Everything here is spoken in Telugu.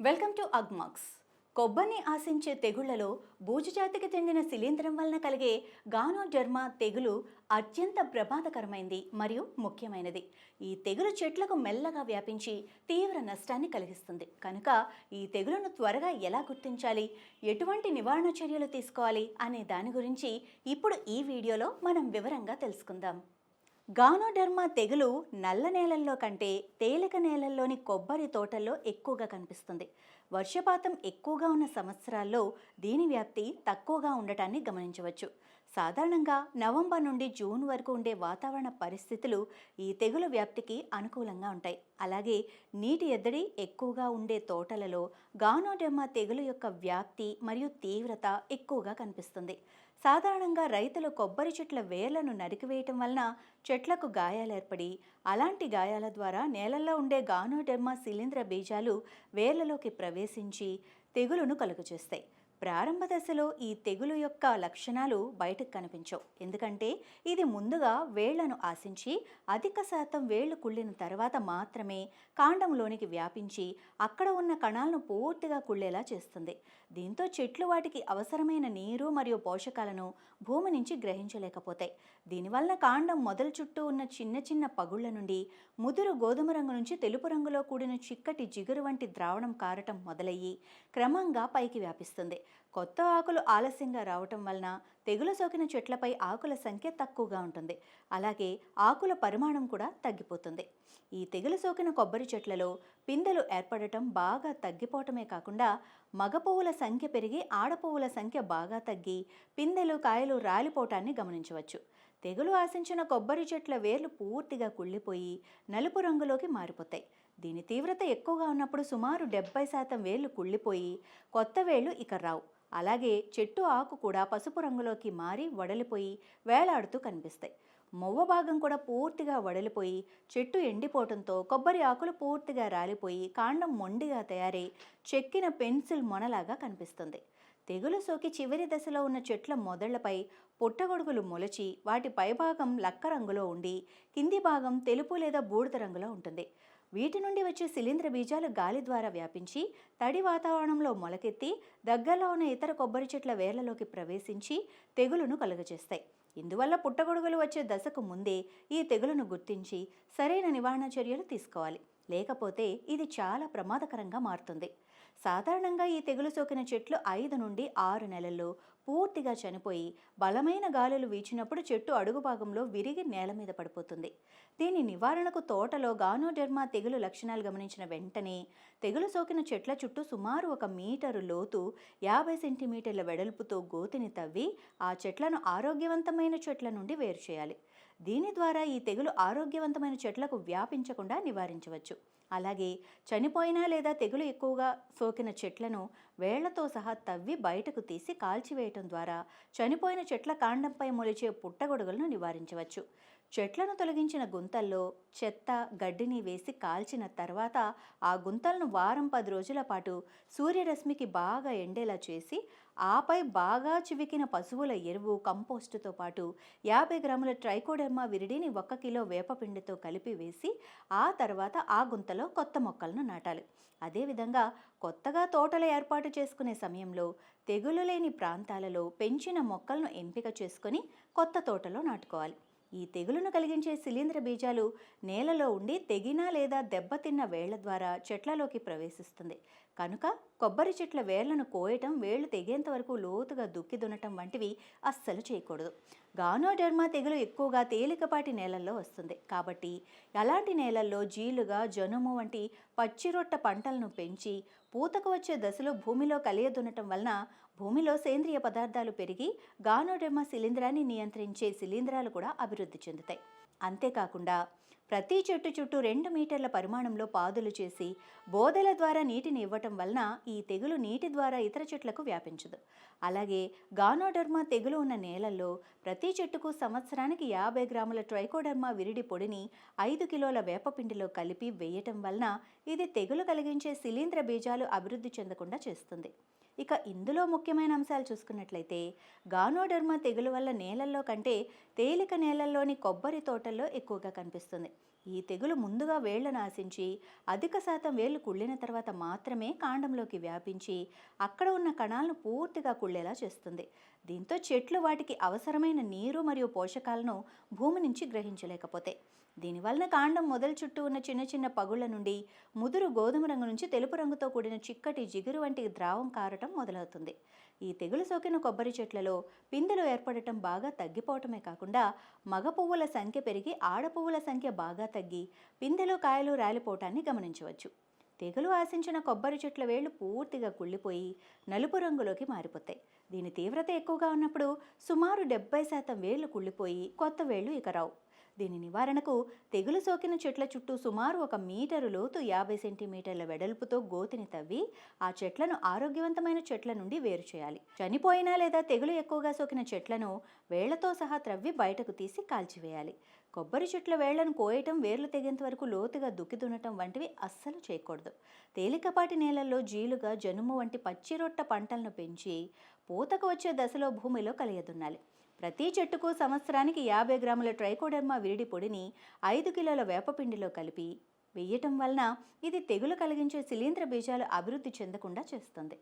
Welcome to Agmax. కొబ్బరిని ఆశించే తెగుళ్ళలో బూజుజాతికి చెందిన శిలీంధ్రం వలన కలిగే గానోడెర్మా తెగులు అత్యంత ప్రమాదకరమైంది మరియు ముఖ్యమైనది. ఈ తెగులు చెట్లకు మెల్లగా వ్యాపించి తీవ్ర నష్టాన్ని కలిగిస్తుంది. కనుక ఈ తెగులను త్వరగా ఎలా గుర్తించాలి? ఎటువంటి నివారణ చర్యలు తీసుకోవాలి? అనే దాని గురించి ఇప్పుడు ఈ వీడియోలో మనం వివరంగా తెలుసుకుందాం. గానోడెర్మా తెగులు నల్ల నేలల్లో కంటే తేలిక నేలల్లోని కొబ్బరి తోటల్లో ఎక్కువగా కనిపిస్తుంది. వర్షపాతం ఎక్కువగా ఉన్న సంవత్సరాల్లో దీని వ్యాప్తి తక్కువగా ఉండటాన్ని గమనించవచ్చు. సాధారణంగా నవంబర్ నుండి జూన్ వరకు ఉండే వాతావరణ పరిస్థితులు ఈ తెగులు వ్యాప్తికి అనుకూలంగా ఉంటాయి. అలాగే నీటి ఎద్దడి ఎక్కువగా ఉండే తోటలలో గానోడెమ్మా తెగులు యొక్క వ్యాప్తి మరియు తీవ్రత ఎక్కువగా కనిపిస్తుంది. సాధారణంగా రైతులు కొబ్బరి చెట్ల వేర్లను నరికివేయటం వలన చెట్లకు గాయాలు ఏర్పడి అలాంటి గాయాల ద్వారా నేలల్లో ఉండే గానోడెమ్మా శిలీంధ్ర బీజాలు వేర్లలోకి ప్రవేశించి ప్రవేశించి తెగులును కలుగజేస్తాయి. ప్రారంభ దశలో ఈ తెగులు యొక్క లక్షణాలు బయటకు కనిపించవు. ఎందుకంటే ఇది ముందుగా వేళ్ళను ఆశించి అధిక శాతం వేళ్ళు కుళ్ళిన తర్వాత మాత్రమే కాండంలోనికి వ్యాపించి అక్కడ ఉన్న కణాలను పూర్తిగా కుళ్ళేలా చేస్తుంది. దీంతో చెట్లు వాటికి అవసరమైన నీరు మరియు పోషకాలను భూమి నుంచి గ్రహించలేకపోతాయి. దీనివల్ల కాండం మొదలు చుట్టూ ఉన్న చిన్న చిన్న పగుళ్ళ నుండి ముదురు గోధుమ రంగు నుంచి తెలుపు రంగులో కూడిన చిక్కటి జిగురు వంటి ద్రావణం కారటం మొదలయ్యి క్రమంగా పైకి వ్యాపిస్తుంది. కొత్త ఆకులు ఆలస్యంగా రావటం వలన తెగులు సోకిన చెట్లపై ఆకుల సంఖ్య తక్కువగా ఉంటుంది. అలాగే ఆకుల పరిమాణం కూడా తగ్గిపోతుంది. ఈ తెగులు సోకిన కొబ్బరి చెట్లలో పిందెలు ఏర్పడటం బాగా తగ్గిపోవటమే కాకుండా మగ పువ్వుల సంఖ్య పెరిగి ఆడపువ్వుల సంఖ్య బాగా తగ్గి పిందెలు కాయలు రాలిపోవటాన్ని గమనించవచ్చు. తెగులు ఆశించిన కొబ్బరి చెట్ల వేర్లు పూర్తిగా కుళ్ళిపోయి నలుపు రంగులోకి మారిపోతాయి. దీని తీవ్రత ఎక్కువగా ఉన్నప్పుడు సుమారు డెబ్బై శాతం వేళ్ళు కుళ్ళిపోయి కొత్త వేళ్ళు ఇక రావు. అలాగే చెట్టు ఆకు కూడా పసుపు రంగులోకి మారి వడలిపోయి వేలాడుతూ కనిపిస్తాయి. మొవ్వ భాగం కూడా పూర్తిగా వడలిపోయి చెట్టు ఎండిపోవడంతో కొబ్బరి ఆకులు పూర్తిగా రాలిపోయి కాండం మొండిగా తయారై చెక్కిన పెన్సిల్ మొనలాగా కనిపిస్తుంది. తెగులు సోకి చివరి దశలో ఉన్న చెట్ల మొదళ్ళపై పుట్టగొడుగులు మొలచి వాటి పైభాగం లక్క రంగులో ఉండి కింది భాగం తెలుపు లేదా బూడిద రంగులో ఉంటుంది. వీటి నుండి వచ్చే శిలీంద్ర బీజాలు గాలి ద్వారా వ్యాపించి తడి వాతావరణంలో మొలకెత్తి దగ్గరలో ఉన్న ఇతర కొబ్బరి చెట్ల వేర్లలోకి ప్రవేశించి తెగులును కలుగజేస్తాయి. ఇందువల్ల పుట్టగొడుగులు వచ్చే దశకు ముందే ఈ తెగులును గుర్తించి సరైన నివారణ చర్యలు తీసుకోవాలి. లేకపోతే ఇది చాలా ప్రమాదకరంగా మారుతుంది. సాధారణంగా ఈ తెగులు సోకిన చెట్లు ఐదు నుండి ఆరు నెలల్లో పూర్తిగా చనిపోయి బలమైన గాలులు వీచినప్పుడు చెట్టు అడుగు భాగంలో విరిగి నేల మీద పడిపోతుంది. దీని నివారణకు తోటలో గానోడెర్మా తెగులు లక్షణాలు గమనించిన వెంటనే తెగులు సోకిన చెట్ల చుట్టూ సుమారు ఒక మీటరు లోతు యాభై సెంటీమీటర్ల వెడల్పుతో గోతిని తవ్వి ఆ చెట్లను ఆరోగ్యవంతమైన చెట్ల నుండి వేరు చేయాలి. దీని ద్వారా ఈ తెగులు ఆరోగ్యవంతమైన చెట్లకు వ్యాపించకుండా నివారించవచ్చు. అలాగే చనిపోయిన లేదా తెగులు ఎక్కువగా సోకిన చెట్లను వేళ్ళతో సహా తవ్వి బయటకు తీసి కాల్చివేయటం ద్వారా చనిపోయిన చెట్ల కాండంపై మొలిచే పుట్టగొడుగులను నివారించవచ్చు. చెట్లను తొలగించిన గుంతల్లో చెత్త గడ్డిని వేసి కాల్చిన తర్వాత ఆ గుంతలను వారం పది రోజుల పాటు సూర్యరశ్మికి బాగా ఎండేలా చేసి ఆపై బాగా చివికిన పశువుల ఎరువు కంపోస్టుతో పాటు యాభై గ్రాముల ట్రైకోడెర్మా విరిడిని ఒక్క కిలో వేపపిండితో కలిపి వేసి ఆ తర్వాత ఆ గుంతలో కొత్త మొక్కలను నాటాలి. అదేవిధంగా కొత్తగా తోటల ఏర్పాటు చేసుకునే సమయంలో తెగులు లేని ప్రాంతాలలో పెంచిన మొక్కలను ఎంపిక చేసుకొని కొత్త తోటలో నాటుకోవాలి. ఈ తెగులును కలిగించే శిలీంద్ర బీజాలు నేలలో ఉండి తెగిన లేదా దెబ్బతిన్న వేళ్ళ ద్వారా చెట్లలోకి ప్రవేశిస్తుంది. కనుక కొబ్బరి చెట్ల వేళ్ళను కోయటం వేళ్ళు తెగేంత వరకు లోతుగా దుక్కి దున్నటం వంటివి అస్సలు చేయకూడదు. గానోడెర్మా తెగులు ఎక్కువగా తేలికపాటి నేలల్లో వస్తుంది. కాబట్టి అలాంటి నేలల్లో జీలుగా జనుము వంటి పచ్చిరొట్ట పంటలను పెంచి పూతకు వచ్చే దశలో భూమిలో కలియదున్నటం వలన భూమిలో సేంద్రియ పదార్థాలు పెరిగి గానోడెర్మా శిలీంధ్రాన్ని నియంత్రించే శిలీంధ్రాలు కూడా అభివృద్ధి చెందుతాయి. అంతేకాకుండా ప్రతి చెట్టు చుట్టూ రెండు మీటర్ల పరిమాణంలో పాదులు చేసి బోదెల ద్వారా నీటిని ఇవ్వటం వలన ఈ తెగులు నీటి ద్వారా ఇతర చెట్లకు వ్యాపించదు. అలాగే గానోడర్మా తెగులు ఉన్న నేలల్లో ప్రతి చెట్టుకు సంవత్సరానికి యాభై గ్రాముల ట్రైకోడర్మా విరిడి పొడిని ఐదు కిలోల వేపపిండిలో కలిపి వేయటం వలన ఇది తెగులు కలిగించే శిలీంద్ర బీజాలు అభివృద్ధి చెందకుండా చేస్తుంది. ఇక ఇందులో ముఖ్యమైన అంశాలు చూసుకున్నట్లయితే గానోడర్మా తెగులు వల్ల నేలల్లో కంటే తేలిక నేలల్లోని కొబ్బరి తోటల్లో ఎక్కువగా కనిపిస్తుంది. ఈ తెగులు ముందుగా వేళ్ళను ఆశించి అధిక శాతం వేళ్ళు కుళ్ళిన తర్వాత మాత్రమే కాండంలోకి వ్యాపించి అక్కడ ఉన్న కణాలను పూర్తిగా కుళ్ళేలా చేస్తుంది. దీంతో చెట్లు వాటికి అవసరమైన నీరు మరియు పోషకాలను భూమి నుంచి గ్రహించలేకపోతే. దీనివలన కాండం మొదలు చుట్టూ ఉన్న చిన్న చిన్న పగుళ్ళ నుండి ముదురు గోధుమ రంగు నుంచి తెలుపు రంగుతో కూడిన చిక్కటి జిగురు వంటి ద్రావం కారటం మొదలవుతుంది. ఈ తెగులు సోకిన కొబ్బరి చెట్లలో పిందెలు ఏర్పడటం బాగా తగ్గిపోవటమే కాకుండా మగ పువ్వుల సంఖ్య పెరిగి ఆడ పువ్వుల సంఖ్య బాగా తగ్గి పిందెలు కాయలు రాలిపోవటాన్ని గమనించవచ్చు. తెగులు ఆశించిన కొబ్బరి చెట్ల వేళ్ళు పూర్తిగా కుళ్ళిపోయి నలుపు రంగులోకి మారిపోతాయి. దీని తీవ్రత ఎక్కువగా ఉన్నప్పుడు సుమారు డెబ్బై శాతం వేళ్ళు కుళ్ళిపోయి కొత్త వేళ్ళు ఇక రావు దీని నివారణకు తెగులు సోకిన చెట్ల చుట్టూ సుమారు ఒక మీటరు లోతు యాభై సెంటీమీటర్ల వెడల్పుతో గోతిని తవ్వి ఆ చెట్లను ఆరోగ్యవంతమైన చెట్ల నుండి వేరు చేయాలి. చనిపోయిన లేదా తెగులు ఎక్కువగా సోకిన చెట్లను వేళ్ళతో సహా త్రవ్వి బయటకు తీసి కాల్చివేయాలి. కొబ్బరి చెట్ల వేళ్ళను కోయటం వేర్లు తెగేంత వరకు లోతుగా దుక్కి దున్నటం వంటివి అస్సలు చేయకూడదు. తేలికపాటి నేలల్లో జీలుగా జనుము వంటి పచ్చిరొట్ట పంటలను పెంచి పూతకు వచ్చే దశలో భూమిలో కలియదున్నాలి. ప్రతి చెట్టుకు సంవత్సరానికి యాభై గ్రాముల ట్రైకోడర్మా విరిడి పొడిని ఐదు కిలోల వేపపిండిలో కలిపి వేయటం వలన ఇది తెగులు కలిగించే శిలీంద్ర బీజాలు అభివృద్ధి చెందకుండా చేస్తుంది.